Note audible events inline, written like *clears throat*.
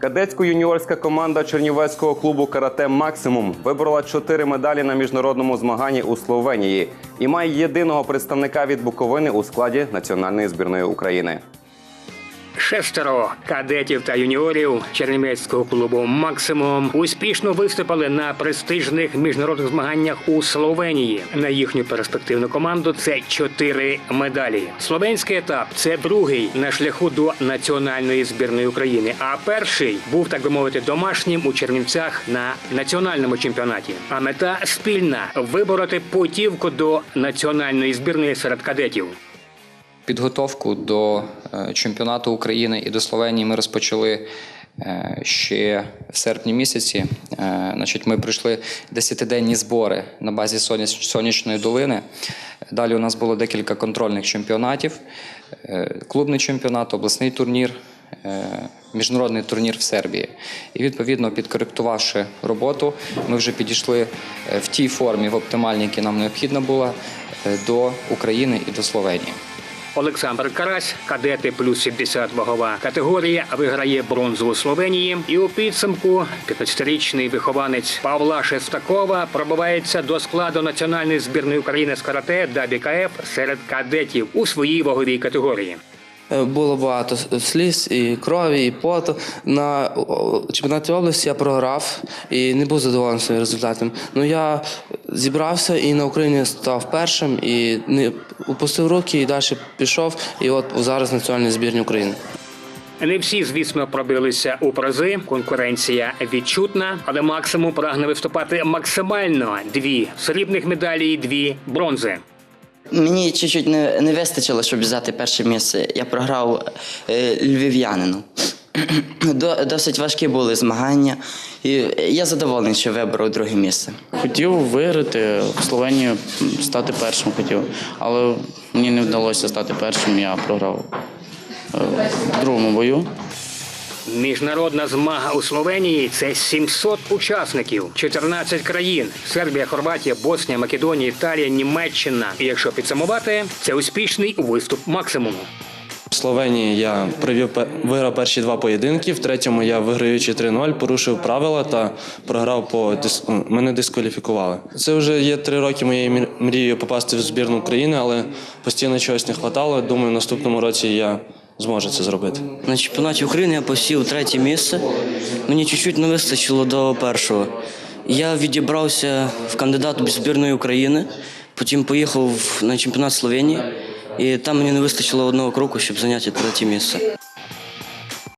Кадетсько-юніорська команда Чернівецького клубу Карате Максимум виборола чотири медалі на міжнародному змаганні у Словенії і має єдиного представника від Буковини у складі національної збірної України. Шестеро кадетів та юніорів Чернівецького клубу Максимум успішно виступили на престижних міжнародних змаганнях у Словенії. На їхню перспективну команду це чотири медалі. Словенський етап це другий на шляху до національної збірної України. А перший був так би мовити домашнім у Чернівцях на національному чемпіонаті. А мета спільна вибороти путівку до національної збірної серед кадетів. Підготовку до е, чемпіонату України і до Словенії ми розпочали е, ще в серпні місяці. Е, Значить, ми пройшли десятиденні збори на базі Соняч- Сонячної долини. Далі у нас було декілька контрольних чемпіонатів: клубний чемпіонат, обласний турнір. Міжнародний турнір в Сербії. І відповідно, підкоректувавши роботу, ми вже підійшли в тій формі, в оптимальній, які нам необхідна була, до України і до Словенії. Олександр Карась, кадети плюс 70 вагова категорія, виграє бронзу у Словенії. І у підсумку 15-річний вихованець Павла Шестакова пробивається до складу національної збірної України з карате ДАБІКФ серед кадетів у своїй ваговій категорії. Е, Було багато сліз і крові, і поту. На чемпіонаті області я програв і не був задоволений своїм результатом. Ну я зібрався і на Україні став першим, і не опустив руки, і далі пішов. І от зараз національній збірні України. Не всі, звісно, пробилися у призи. Конкуренція відчутна, але максимум прагне виступати максимально дві срібних медалі і дві бронзи. Мені чуть-чуть не, не вистачило, щоб взяти перше місце. Я програв е, львів'янину. *clears throat* До, досить важкі були змагання, і я задоволений, що виборов друге місце. Хотів виграти в Словенії, стати першим хотів, але мені не вдалося стати першим, я програв е, в другому бою. Міжнародна змага у Словенії це 700 учасників, 14 країн: Сербія, Хорватія, Боснія, Македонія, Італія, Німеччина. І якщо підсумувати, це успішний виступ максимуму. В Словенії я провів пе- виграв перші два поєдинки. В третьому я виграючи 3-0, порушив правила та програв по дис- мене дискваліфікували. Це вже є три роки моєю мрією попасти в збірну України, але постійно чогось не вистачало. Думаю, в наступному році я зможу це зробити. На чемпіонаті України я посів третє місце. Мені чуть-чуть не вистачило до першого. Я відібрався в кандидат до збірної України, потім поїхав на чемпіонат Словенії, і там мені не вистачило одного кроку, щоб зайняти третє місце.